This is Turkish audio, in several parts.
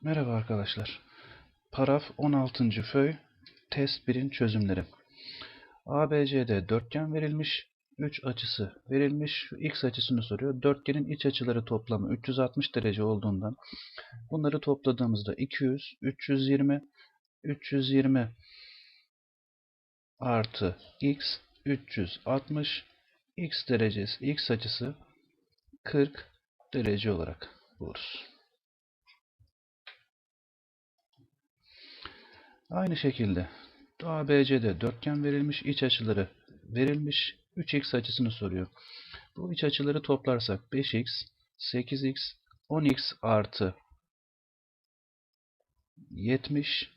Merhaba arkadaşlar. Paraf 16. föy test 1'in çözümleri. ABCD dörtgen verilmiş. 3 açısı verilmiş. X açısını soruyor. Dörtgenin iç açıları toplamı 360 derece olduğundan bunları topladığımızda 200, 320, 320 artı x 360 x derecesi x açısı 40 derece olarak buluruz. Aynı şekilde ABC'de dörtgen verilmiş, iç açıları verilmiş, 3x açısını soruyor. Bu iç açıları toplarsak 5x, 8x, 10x artı 70,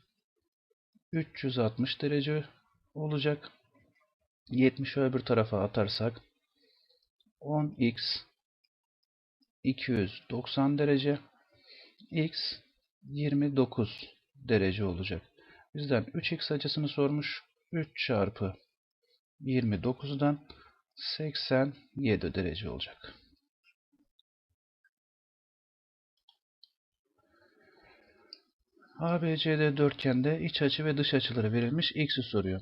360 derece olacak. 70'i öbür tarafa atarsak 10x 290 derece x 29 derece olacak. Bizden 3x açısını sormuş. 3 çarpı 29'dan 87 derece olacak. ABCD dörtgende iç açı ve dış açıları verilmiş. X'i soruyor.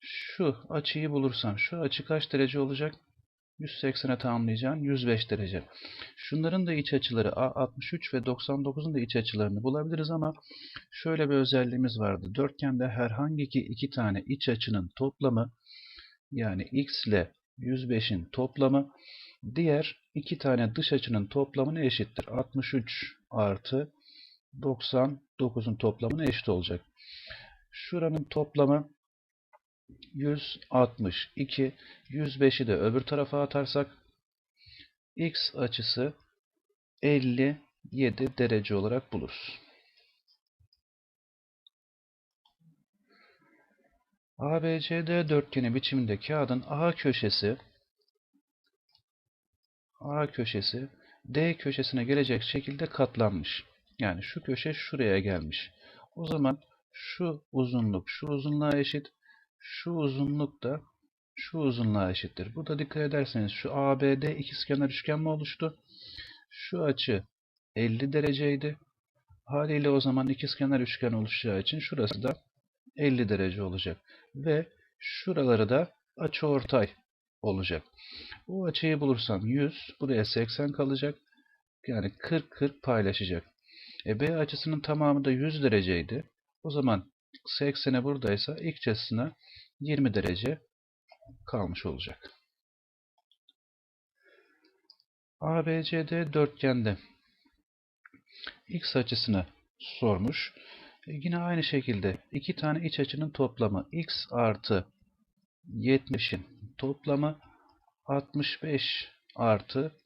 Şu açıyı bulursam şu açı kaç derece olacak? 180'e tamamlayacağım 105 derece. Şunların da iç açıları A63 ve 99'un da iç açılarını bulabiliriz ama şöyle bir özelliğimiz vardı. Dörtgende herhangi iki, tane iç açının toplamı yani x ile 105'in toplamı diğer iki tane dış açının toplamına eşittir. 63 artı 99'un toplamına eşit olacak. Şuranın toplamı 162. 105'i de öbür tarafa atarsak x açısı 57 derece olarak buluruz. ABCD dörtgeni biçiminde kağıdın A köşesi A köşesi D köşesine gelecek şekilde katlanmış. Yani şu köşe şuraya gelmiş. O zaman şu uzunluk şu uzunluğa eşit. Şu uzunluk da şu uzunluğa eşittir. Burada dikkat ederseniz şu ABD ikizkenar üçgen mi oluştu? Şu açı 50 dereceydi. Haliyle o zaman ikizkenar üçgen oluşacağı için şurası da 50 derece olacak. Ve şuraları da açıortay olacak. Bu açıyı bulursam 100, buraya 80 kalacak. Yani 40-40 paylaşacak. E B açısının tamamı da 100 dereceydi. O zaman 80'e buradaysa ilk açısına 20 derece kalmış olacak. ABCD dörtgende x açısını sormuş. E yine aynı şekilde iki tane iç açının toplamı x artı 70'in toplamı 65 artı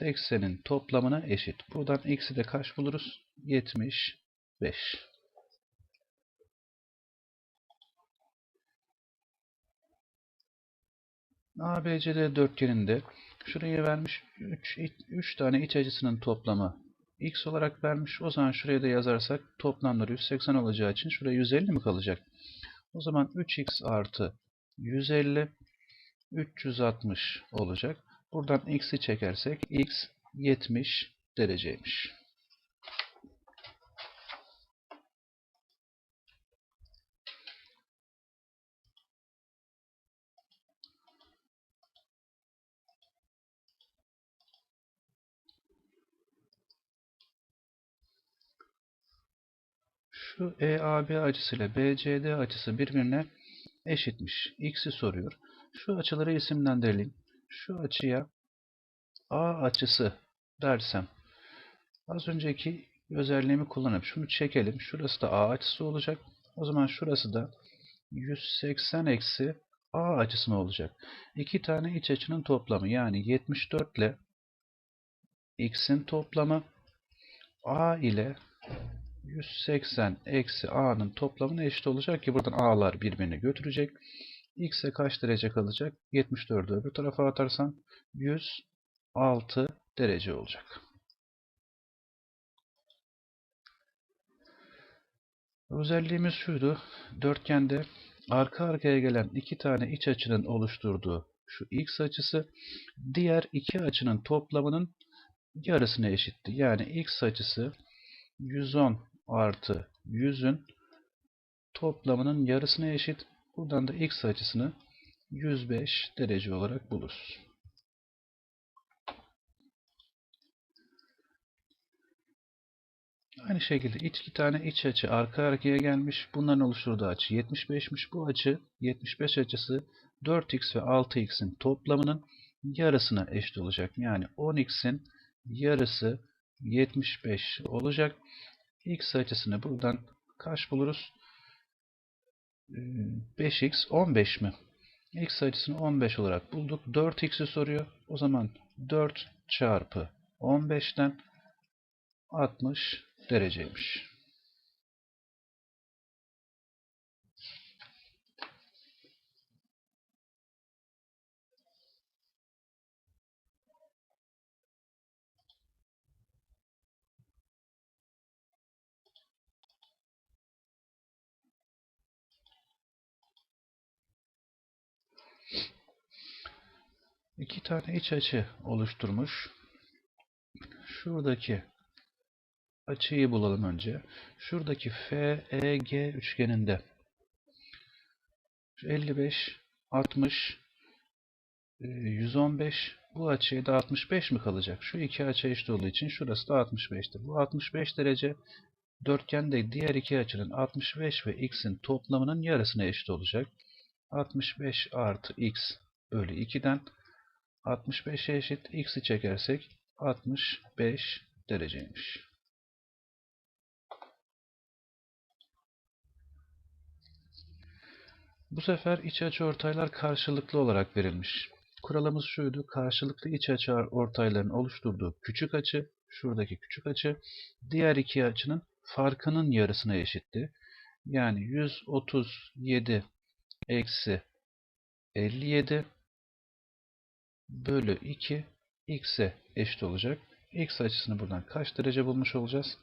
80'in toplamına eşit. Buradan x'i de kaç buluruz? 75. ABCD dörtgeninde şuraya vermiş 3, 3 tane iç açısının toplamı x olarak vermiş. O zaman şuraya da yazarsak toplamları 180 olacağı için şuraya 150 mi kalacak? O zaman 3x artı 150 360 olacak. Buradan x'i çekersek x 70 dereceymiş. Şu EAB açısıyla BCD açısı birbirine eşitmiş. X'i soruyor. Şu açıları isimlendirelim. Şu açıya A açısı dersem az önceki özelliğimi kullanıp şunu çekelim. Şurası da A açısı olacak. O zaman şurası da 180 eksi A açısı mı olacak? İki tane iç açının toplamı yani 74 ile X'in toplamı A ile 180 eksi a'nın toplamına eşit olacak ki buradan a'lar birbirini götürecek. x'e kaç derece kalacak? 74'ü öbür tarafa atarsan 106 derece olacak. Özelliğimiz şuydu. Dörtgende arka arkaya gelen iki tane iç açının oluşturduğu şu x açısı diğer iki açının toplamının yarısına eşitti. Yani x açısı 110 artı 100'ün toplamının yarısına eşit. Buradan da x açısını 105 derece olarak buluruz. Aynı şekilde iki tane iç açı arka arkaya gelmiş. Bunların oluşturduğu açı 75'miş. Bu açı 75 açısı 4x ve 6x'in toplamının yarısına eşit olacak. Yani 10x'in yarısı 75 olacak. X açısını buradan kaç buluruz? 5x 15 mi? x açısını 15 olarak bulduk. 4x'i soruyor. O zaman 4 çarpı 15'ten 60 dereceymiş. İki tane iç açı oluşturmuş. Şuradaki açıyı bulalım önce. Şuradaki FEG üçgeninde 55, 60, 115 bu açıya da 65 mi kalacak? Şu iki açı eşit olduğu için şurası da 65'tir. Bu 65 derece dörtgende diğer iki açının 65 ve x'in toplamının yarısına eşit olacak. 65 artı x bölü 2'den 65'e eşit x'i çekersek 65 dereceymiş. Bu sefer iç açı ortaylar karşılıklı olarak verilmiş. Kuralımız şuydu. Karşılıklı iç açı ortayların oluşturduğu küçük açı, şuradaki küçük açı, diğer iki açının farkının yarısına eşitti. Yani 137 eksi 57 bölü 2 x'e eşit olacak. x açısını buradan kaç derece bulmuş olacağız?